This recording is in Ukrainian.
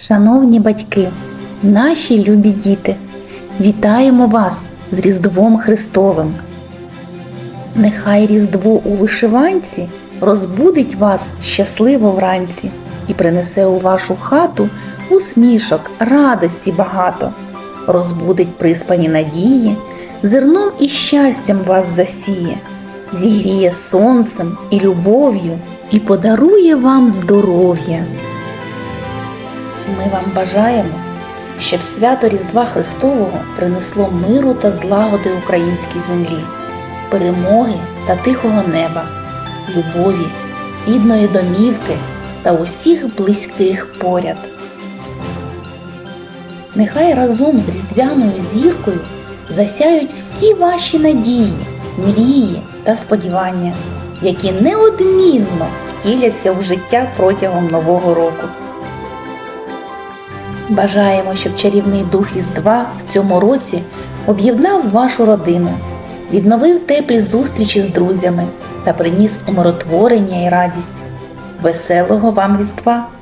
Шановні батьки, наші любі діти, вітаємо вас з Різдвом Христовим. Нехай Різдво у вишиванці розбудить вас щасливо вранці і принесе у вашу хату усмішок, радості багато, розбудить приспані надії, зерном і щастям вас засіє, зігріє сонцем і любов'ю і подарує вам здоров'я. Ми вам бажаємо, щоб свято Різдва Христового принесло миру та злагоди українській землі, перемоги та тихого неба, любові, рідної домівки та усіх близьких поряд. Нехай разом з різдвяною зіркою засяють всі ваші надії, мрії та сподівання, які неодмінно втіляться в життя протягом нового року. Бажаємо, щоб чарівний дух Різдва в цьому році об'єднав вашу родину, відновив теплі зустрічі з друзями та приніс умиротворення і радість. Веселого вам Різдва!